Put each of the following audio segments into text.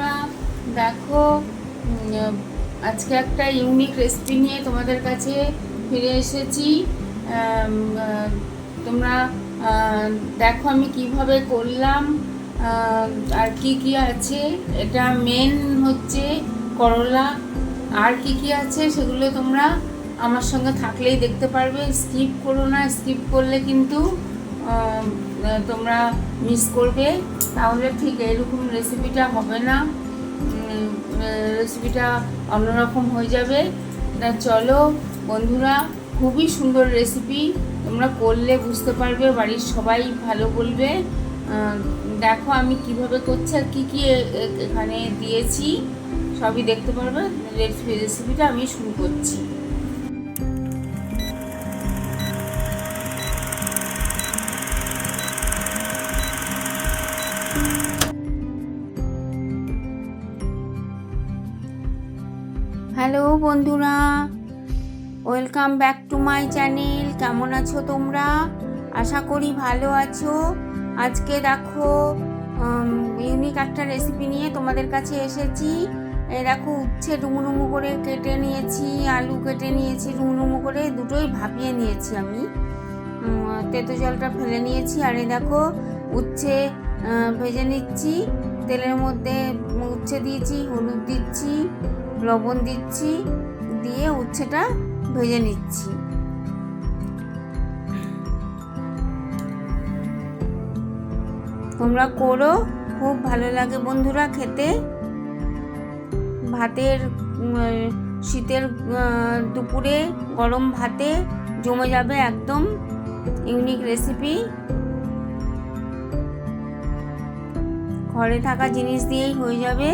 বন্ধুরা দেখো আজকে একটা ইউনিক রেসিপি নিয়ে তোমাদের কাছে ফিরে এসেছি। তোমরা দেখো আমি কীভাবে করলাম আর কি কি আছে। এটা মেন হচ্ছে করলা। আর কি কি আছে সেগুলো তোমরা আমার সঙ্গে থাকলেই দেখতে পারবে। স্কিপ করো না স্কিপ করলে কিন্তু তোমরা মিস করবে। তাহলে ঠিক এরকম রেসিপিটা হবে না। রেসিপিটা অন্যরকম হয়ে যাবে। তা চলো বন্ধুরা, খুবই সুন্দর রেসিপি তোমরা করলে বুঝতে পারবে, বাড়ির সবাই ভালো বলবে। দেখো আমি কীভাবে করছি আর কী কী এখানে দিয়েছি। সবই দেখতে পারবে রেসিপি রেসিপিটা আমি শুরু করছি। হ্যালো বন্ধুরা welcome back to my channel কেমন আছো তোমরা? আশা করি ভালো আছো। আজকে দেখো ইউনিক একটা রেসিপি নিয়ে তোমাদের কাছে এসেছি। দেখো, উচ্ছে ডুমুডুমু করে কেটে নিয়েছি, আলু কেটে নিয়েছি, ডুমুডুমু করে দুটোই ভাপিয়ে নিয়েছি আমি। তেতো জলটা ফেলে নিয়েছি, আর এই দেখো, উচ্ছে ভেজে নিচ্ছি। তেলের মধ্যে উচ্ছে দিয়েছি, হলুদ দিচ্ছি। লবণ দিচ্ছি, দিয়ে উচ্ছেটা ভেজে নিচ্ছি। তোমরা করো, খুব ভালো লাগে বন্ধুরা খেতে। ভাতের শীতের দুপুরে গরম ভাতে জমে যাবে একদম ইউনিক রেসিপি। ঘরে থাকা জিনিস দিয়েই হয়ে যাবে।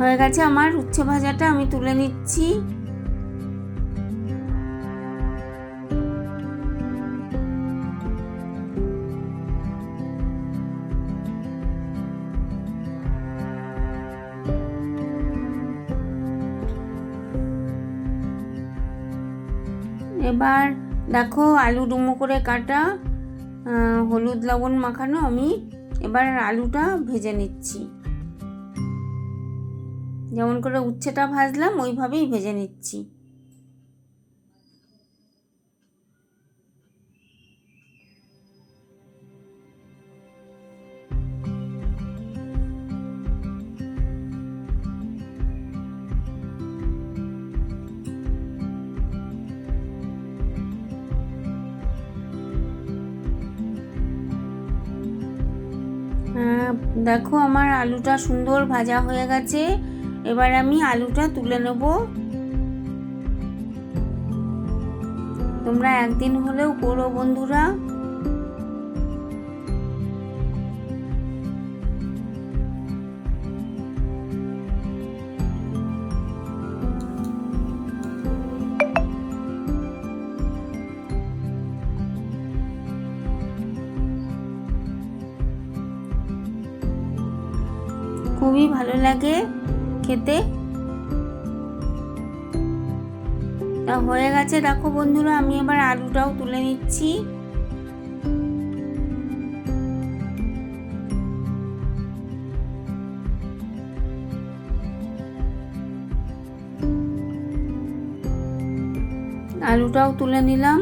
হয়ে গেছে, আমার উচ্ছে ভাজাটা আমি তুলে নিচ্ছি। এবার দেখো, আলু ডুমো করে কাটা হলুদ লবণ মাখানো আমি। এবার আলুটা ভেজে নিচ্ছি। যেমন করে উচ্ছেটা ভাজলাম ওইভাবেই ভেজে নিচ্ছি। দেখো আমার আলুটা সুন্দর ভাজা হয়ে গেছে। এবার আমি আলুটা তুলে নেব। তোমরা একদিন হলেও করো বন্ধুরা। খুবই ভালো লাগে। খেতে? তা হয়ে গেছে। দেখো বন্ধুরা আমি এবার আলুটাও তুলে নিচ্ছি। আলুটাও তুলে নিলাম।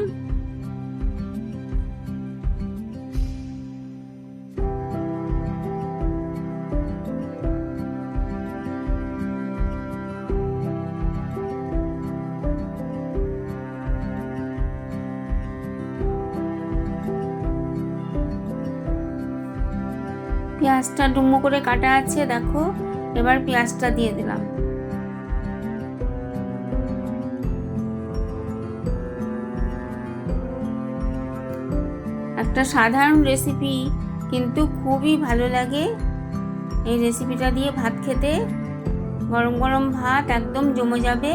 পেঁয়াজটা ডুমো করে কাটা আছে, দেখো। এবার পেঁয়াজটা দিয়ে দিলাম। একটা সাধারণ রেসিপি কিন্তু খুবই ভালো লাগে। এই রেসিপিটা দিয়ে ভাত খেতে। গরম গরম ভাত একদম জমে যাবে।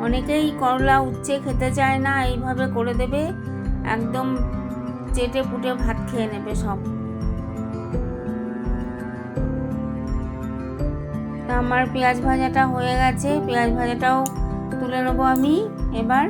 অনেকেই করলা, উচ্ছে খেতে চায় না, এইভাবে করে দেবে। একদম চেটে পুটে ভাত খেয়ে নেবে সব। আমার পেঁয়াজ ভাজাটা হয়ে গেছে, পেঁয়াজ ভাজাটাও তুলে নেব আমি এবার।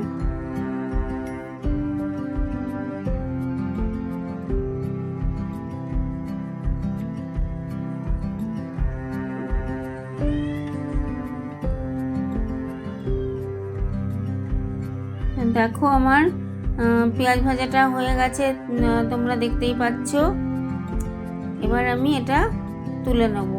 দেখো আমার পেঁয়াজ ভাজাটা হয়ে গেছে তোমরা দেখতেই পাচ্ছ। এবার আমি এটা তুলে নেব।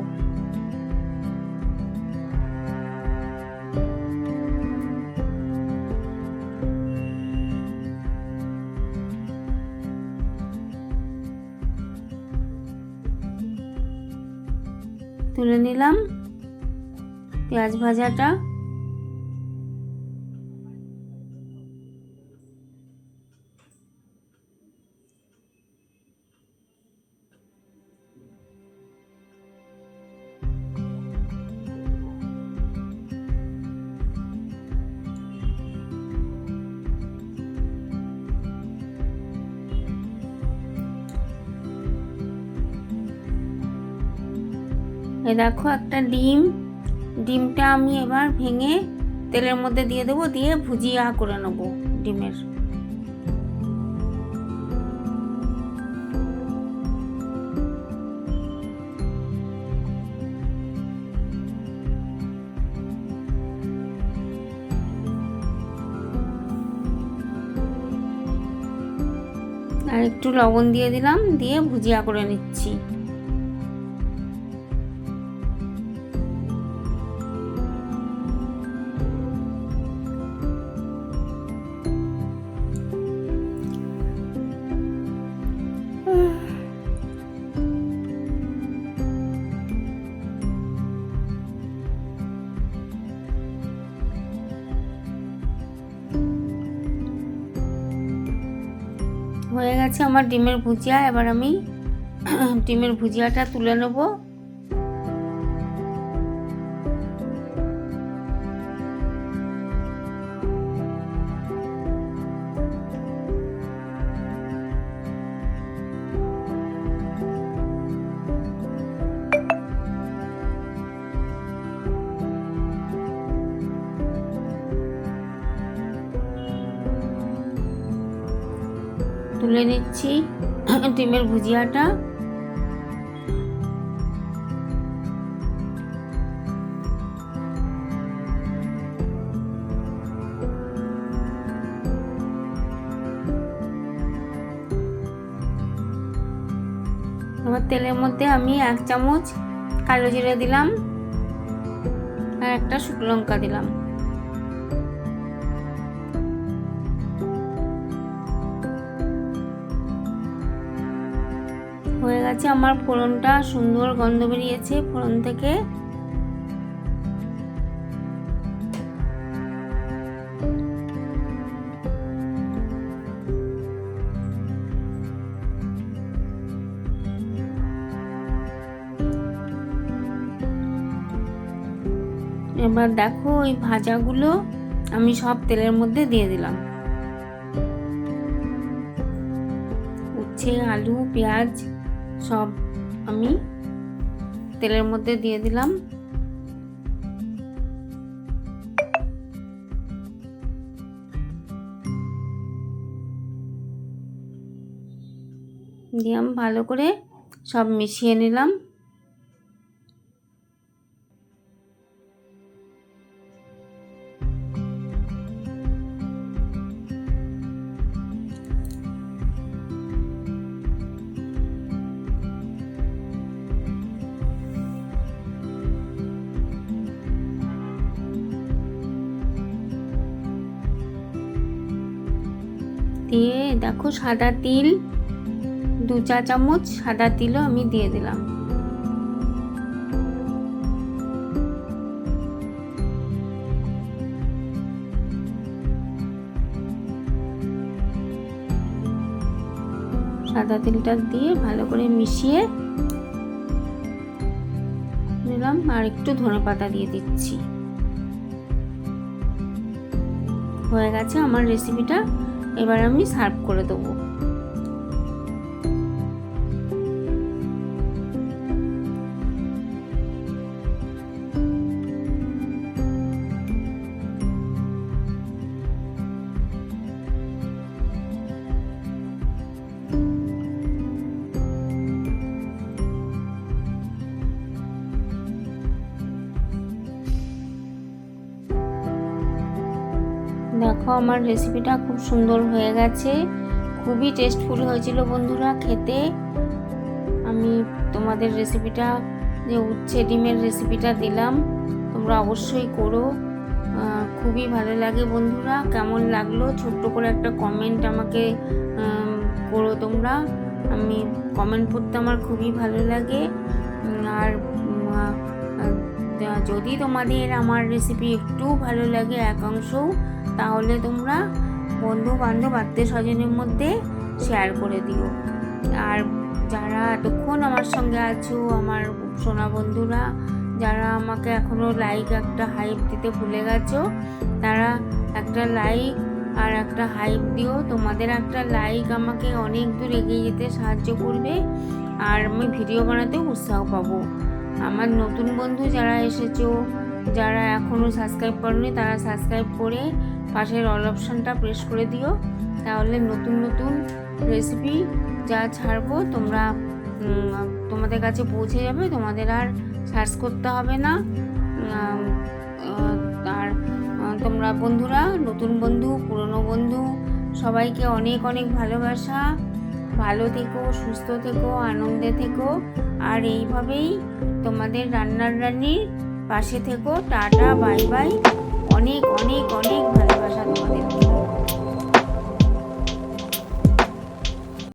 তুলে নিলাম। পেঁয়াজ ভাজাটা এ দেখো একটা ডিম। ডিমটা আমি এবার ভেঙে তেলের মধ্যে দিয়ে দেবো, দিয়ে ভুজিয়া করে নেব ডিমের। আর একটু লবণ দিয়ে দিলাম, দিয়ে ভুজিয়া করে নিচ্ছি। হয়ে গেছে আমার ডিমের ভুজিয়া। এবার আমি ডিমের ভুজিয়াটা তুলে নেব। তুলে নিচ্ছি। ডিমের ভুজিয়াটা। এবার তেলের মধ্যে আমি এক চামচ কালো জিরে দিলাম আর একটা শুকনো লঙ্কা দিলাম। হয়ে গেছে। আমার ফোড়নটা সুন্দর গন্ধ বেরিয়েছে ফোড়ন থেকে। এবার দেখো ওই ভাজাগুলো আমি সব তেলের মধ্যে দিয়ে দিলাম। উচ্ছে, আলু, পেঁয়াজ সব আমি তেলের মধ্যে দিয়ে দিলাম। দিয়ে ভালো করে সব মিশিয়ে নিলাম। দিয়ে দেখো সাদা তিল, দু চা চামচ সাদা তিলও আমি দিয়ে দিলাম। সাদা তিলটা দিয়ে ভালো করে মিশিয়ে নিলাম আর একটু ধনে পাতা দিয়ে দিচ্ছি। হয়ে গেছে আমার রেসিপিটা এবার আমি সার্ভ করে দেবো। আমার রেসিপিটা খুব সুন্দর হয়ে গেছে। খুবই টেস্টফুল হয়েছিল বন্ধুরা খেতে। আমি তোমাদের রেসিপিটা যে উচ্ছে ডিমের রেসিপিটা দিলাম, তোমরা অবশ্যই করো। খুবই ভালো লাগে বন্ধুরা, কেমন লাগল? ছোট্ট করে একটা কমেন্ট আমাকে করো তোমরা। আমি কমেন্ট পড়তে আমার খুবই ভালো লাগে। আর যদি তোমাদের আমার রেসিপি একটু ভালো লাগে এক অংশও তাহলে তোমরা বন্ধু বান্ধব আত্মীয় স্বজনের মধ্যে শেয়ার করে দিও। আর যারা এতক্ষণ আমার সঙ্গে আছো, আমার সোনা বন্ধুরা, যারা আমাকে এখনও লাইক একটা হাইপ দিতে ভুলে গেছো, তারা একটা লাইক আর একটা হাইপ দিও। তোমাদের একটা লাইক আমাকে অনেক দূর এগিয়ে যেতে সাহায্য করবে আর আমি ভিডিও বানাতেও উৎসাহ পাবো। আমার নতুন বন্ধু যারা এসেছ, যারা এখনও সাবস্ক্রাইব করনি, তারা সাবস্ক্রাইব করে পাশের অল অপশানটা প্রেস করে দিও। তাহলে নতুন নতুন রেসিপি যা ছাড়বো তোমরা তোমাদের কাছে পৌঁছে যাবে। তোমাদের আর সার্চ করতে হবে না। আর তোমরা বন্ধুরা, নতুন বন্ধু, পুরনো বন্ধু, সবাইকে অনেক অনেক ভালোবাসা। ভালো থেকো, সুস্থ থেকো, আনন্দে থেকো। আর এইভাবেই তোমাদের রান্নার রান্নির পাশে থেকো, টাটা বাই বাই অনেক অনেক অনেক ভালোবাসা তোমাদের।